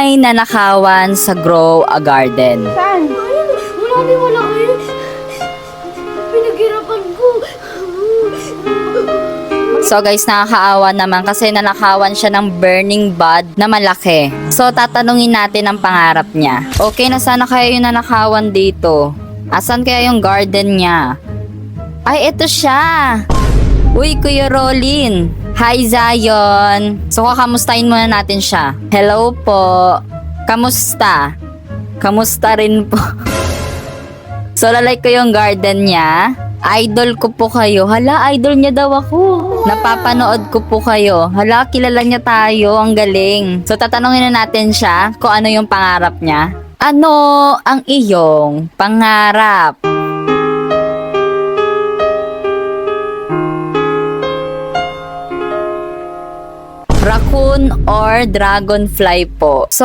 May nanakawan sa Grow a Garden. Saan? Din wala kayo. Pinaghirapan ko. So guys, nakakaawa naman kasi nanakawan siya ng burning bud na malaki. So tatanungin natin ang pangarap niya. Okay na sana kaya yung nanakawan dito. Asan kaya yung garden niya? Ay, ito siya! Uy, Kuya Rolin! Hi, Zion! So, kakamustahin muna natin siya. Hello po! Kamusta? Kamusta rin po? so, lalike ko yung garden niya. Idol ko po kayo. Hala, idol niya daw ako. Napapanood ko po kayo. Hala, kilala niya tayo. Ang galing. So, tatanungin na natin siya kung ano yung pangarap niya. Ano ang iyong pangarap? Raccoon or dragonfly po. So,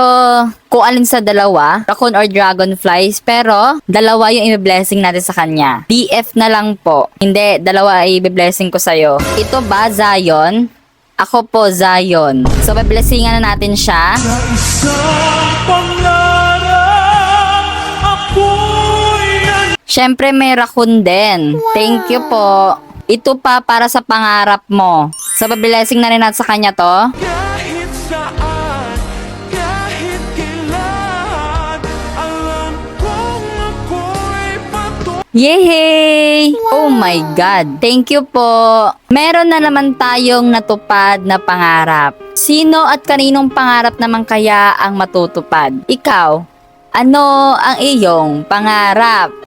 kung alin sa dalawa, raccoon or dragonflies, pero dalawa yung i-blessing natin sa kanya. DF na lang po. Hindi, dalawa i-blessing ko sa'yo. Ito ba, Zion? Ako po, Zion. So, blessingan na natin siya. Nan- Siyempre, may raccoon din. Thank you po. Ito pa para sa pangarap mo. So, blessing na rin natin sa kanya to. Saan, kahit kailan Alam kong ako'y patuloy Yay! Oh my God! Thank you po! Meron na naman tayong natupad na pangarap. Sino at kaninong pangarap naman kaya ang matutupad? Ikaw, ano ang iyong pangarap?